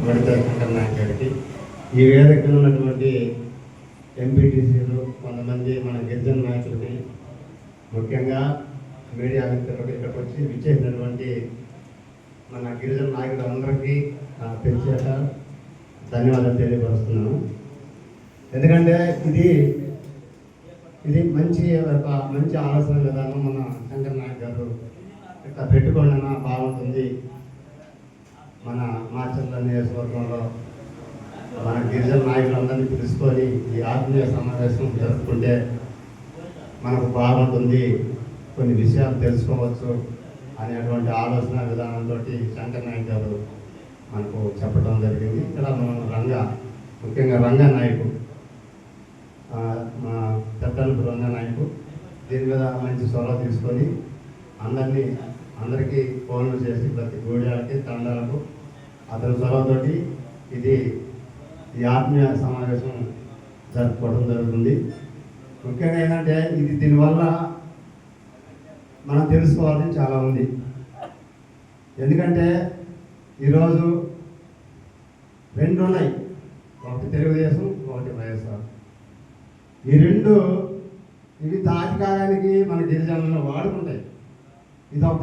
వడితే నాయక్ గారికి. ఈ వేదికలో ఉన్నటువంటి ఎంపీటీసీలు కొంతమంది మన గిరిజన నాయకులకి ముఖ్యంగా మీడియా మిత్రులకు ఇక్కడికి వచ్చి విచ్చేసినటువంటి మన గిరిజన నాయకులందరికీ నా ప్రత్యేక ధన్యవాదాలు తెలియపరుస్తున్నాను. ఎందుకంటే ఇది ఇది మంచి ఒక మంచి ఆలోచన విధానం మన శంకర్ నాయక్ గారు ఇట్లా పెట్టుకోండి అన్న బాగుంటుంది మన మాచర్ల నియోజకవర్గంలో మన గిరిజన నాయకులందరినీ పిలుచుకొని ఈ ఆత్మీయ సమావేశం జరుపుకుంటే మనకు బాగుంటుంది కొన్ని విషయాలు తెలుసుకోవచ్చు అనేటువంటి ఆలోచన విధానంతో శంకర్ నాయక్ గారు మనకు చెప్పడం జరిగింది. ఇక్కడ మనం రంగ ముఖ్యంగా రంగ నాయకు మా పెద్దలకు రంగ నాయకు దీని మీద మంచి చొరవ తీసుకొని అందరినీ అందరికీ ఫోన్లు చేసి ప్రతి గూడాలకి తండాలకు అతని చొరవతోటి ఇది ఈ ఆత్మీయ సమావేశం జరుపుకోవడం జరుగుతుంది. ముఖ్యంగా ఏంటంటే ఇది దీనివల్ల మనం తెలుసుకోవాల్సింది చాలా ఉంది. ఎందుకంటే ఈరోజు రెండు ఉన్నాయి ఒకటి తెలుగుదేశం ఒకటి వైఎస్ఆర్. ఈ రెండు ఇవి తాటికాయానికి మన గిరిజనులను వాడుకుంటాయి. ఇది ఒక